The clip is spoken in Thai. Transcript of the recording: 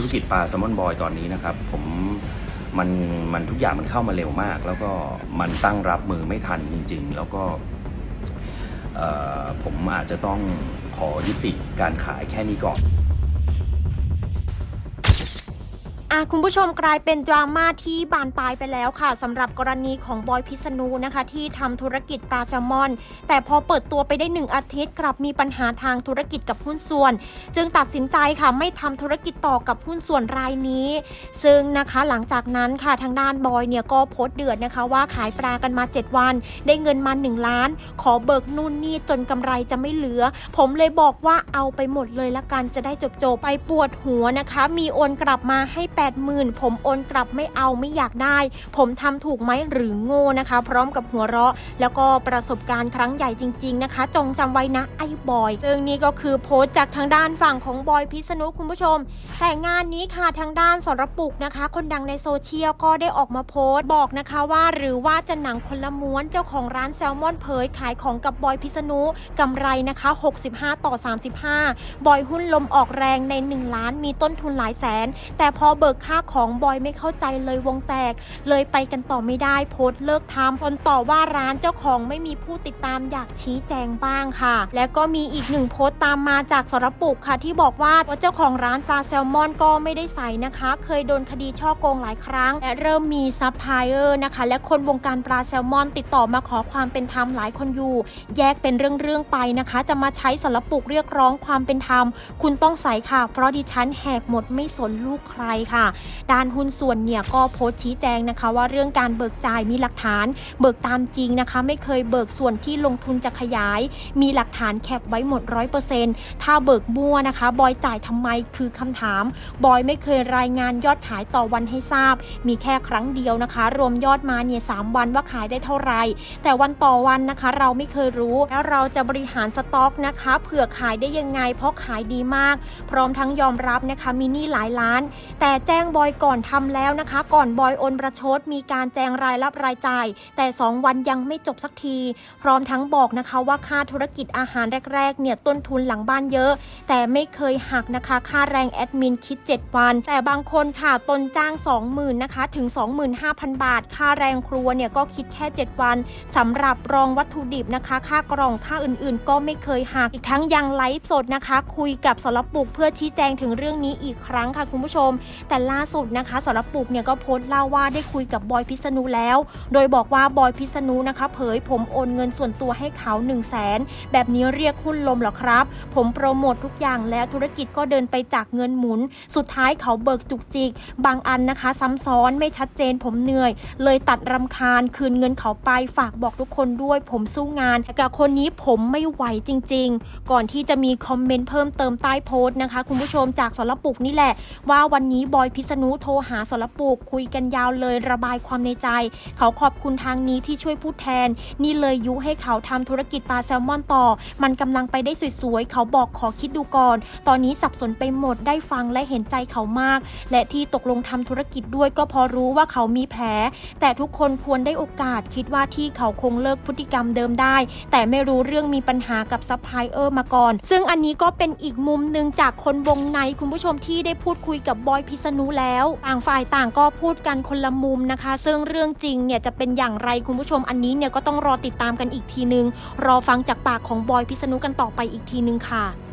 ธุรกิจปลาแซลมอนบอยตอนนี้นะครับ ผมมันมันทุกอย่างมันเข้ามาเร็วมาก แล้วก็มันตั้งรับมือไม่ทันจริง ๆ แล้วก็ผมอาจจะต้องขอยุติการขายแค่นี้ก่อน อะคุณผู้ชมกลายเป็นดราม่าที่บานปลายไปแล้วค่ะสำหรับกรณีของบอยพิษณุนะคะ ที่ทำธุรกิจปลาแซลมอน แต่พอเปิดตัวไปได้หนึ่งอาทิตย์ กลับมีปัญหาทางธุรกิจกับหุ้นส่วน จึงตัดสินใจค่ะไม่ทำธุรกิจต่อกับหุ้นส่วนรายนี้ ซึ่งนะคะหลังจากนั้นค่ะทางด้านบอยเนี่ยก็โพสต์เดือดนะคะว่าขายปลากันมา 7 วัน ได้เงินมา 1 ล้าน ขอเบิกนู่นนี่จนกำไรจะไม่เหลือ ผมเลยบอกว่าเอาไปหมดเลยละกันจะได้จบๆไปปวดหัวนะคะ มีโอนกลับมาให้80,000 ผมโอนกลับไม่เอาไม่อยากได้ ผมทำถูกไหมหรือโง่นะคะ พร้อมกับหัวเราะ แล้วก็ประสบการณ์ครั้งใหญ่จริง ๆนะคะ จงจำไว้นะไอ้บอยเรื่องนี้ก็คือโพสต์จากทางด้านฝั่งของบอยพิษณุคุณผู้ชม แต่งานนี้ค่ะทางด้านสรปุกนะคะ คนดังในโซเชียลก็ได้ออกมาโพสต์บอกนะคะว่าหรือว่าจะหนังคนละม้วนเจ้าของร้านแซลมอนเผยขายของกับบอยพิษณุกำไรนะคะ 65 ต่อ 35 บอยหุ้นลมออกแรงใน 1 ล้านมีต้นทุนหลายแสน แต่พอเบิกค่าของบอยไม่เข้าใจเลยวงแตก เลยไปกันต่อไม่ได้โพสต์เลิกทำคนต่อว่าร้านเจ้าของไม่มีผู้ติดตามอยากชี้แจงบ้างค่ะ และก็มีอีกหนึ่งโพสต์ตามมาจากสรปุกค่ะ ที่บอกว่าเจ้าของร้านปลาแซลมอนก็ไม่ได้ใส่นะคะ เคยโดนคดีช่อโกงหลายครั้ง และเริ่มมีซัพพลายเออร์นะคะ และคนวงการปลาแซลมอน ติดต่อมาขอความเป็นธรรมหลายคนอยู่ แยกเป็นเรื่องๆไปนะคะ จะมาใช้สรปุกเรียกร้องความเป็นธรรม คุณต้องใส่ค่ะ เพราะดิฉันแหกหมดไม่สนลูกใครค่ะด้านหุ้นส่วนเนี่ยก็โพสต์ชี้แจงนะคะ ว่าเรื่องการเบิกจ่ายมีหลักฐาน เบิกตามจริงนะคะ ไม่เคยเบิกส่วนที่ลงทุนจะขยาย มีหลักฐานแคปไว้หมดร้อยเปอร์เซ็นต์ถ้าเบิกมั่วนะคะ บอยจ่ายทำไมคือคำถาม บอยไม่เคยรายงานยอดขายต่อวันให้ทราบ มีแค่ครั้งเดียวนะคะ รวมยอดมาเนี่ยสามวันว่าขายได้เท่าไหร่แต่วันต่อวันนะคะ เราไม่เคยรู้ แล้วเราจะบริหารสต็อกนะคะเผื่อขายได้ยังไงเพราะขายดีมาก พร้อมทั้งยอมรับนะคะมีหนี้หลายล้าน แต่แจ้งบอยก่อนทำแล้วนะคะ ก่อนบอยโอนประชด มีการแจ้งรายรับรายจ่าย แต่ 2 วันยังไม่จบสักที พร้อมทั้งบอกนะคะว่าค่าธุรกิจอาหารแรกๆเนี่ยต้นทุนหลังบ้านเยอะ แต่ไม่เคยหักนะคะค่าแรงแอดมินคิด 7 วัน แต่บางคนค่ะตนจ้าง 20,000นะคะถึง 25,000 บาท ค่าแรงครัวเนี่ยก็คิดแค่ 7 วันสำหรับรองวัตถุดิบนะคะ ค่ากล่องค่าอื่นๆ ก็ไม่เคยหักอีกทั้งยังไลฟ์สดนะคะ คุยกับสรปุกเพื่อชี้แจงถึงเรื่องนี้อีกครั้งค่ะคุณผู้ชม แต่ล่าสุดนะคะสรปุกเนี่ยก็โพสต์เล่าว่าได้คุยกับบอยพิษณุแล้ว โดยบอกว่าบอยพิษณุนะคะ เผยผมโอนเงินส่วนตัวให้เขา1 0 0 0 0แสนแบบนี้เรียกหุ้นลมหรอครับ ผมโปรโมททุกอย่างแล้วธุรกิจก็เดินไปจากเงินหมุน สุดท้ายเขาเบิกจุกจิก บางอันนะคะ ซ้ำซ้อนไม่ชัดเจนผมเหนื่อย เลยตัดรำคาญคืนเงินเขาไปฝากบอกทุกคนด้วย ผมสู้งานแต่กับคนนี้ผมไม่ไหวจริง ๆ ก่อนที่จะมีคอมเมนต์เพิ่มเติมใต้โพสต์นะคะ คุณผู้ชมจากสรปุกนี่แหละว่าวันนี้บอยพิษณุโทรหาสรปุกคุยกันยาวเลยระบายความในใจ เขาขอบคุณทางนี้ที่ช่วยพูดแทน นี่เลยยุให้เขาทำธุรกิจปลาแซลมอนต่อ มันกำลังไปได้สวยๆ เขาบอกขอคิดดูก่อน ตอนนี้สับสนไปหมดได้ฟังและเห็นใจเขามาก และที่ตกลงทำธุรกิจด้วยก็พอรู้ว่าเขามีแผล แต่ทุกคนควรได้โอกาสคิดว่าที่เขาคงเลิกพฤติกรรมเดิมได้ แต่ไม่รู้เรื่องมีปัญหากับซัพพลายเออร์มาก่อน ซึ่งอันนี้ก็เป็นอีกมุมหนึ่งจากคนวงในคุณผู้ชมที่ได้พูดคุยกับบอยพิษณุแล้วต่างฝ่ายต่างก็พูดกันคนละมุมนะคะ ซึ่งเรื่องจริงเนี่ยจะเป็นอย่างไรคุณผู้ชมอันนี้เนี่ยก็ต้องรอติดตามกันอีกทีนึง รอฟังจากปากของบอยพิษณุกันต่อไปอีกทีนึงค่ะ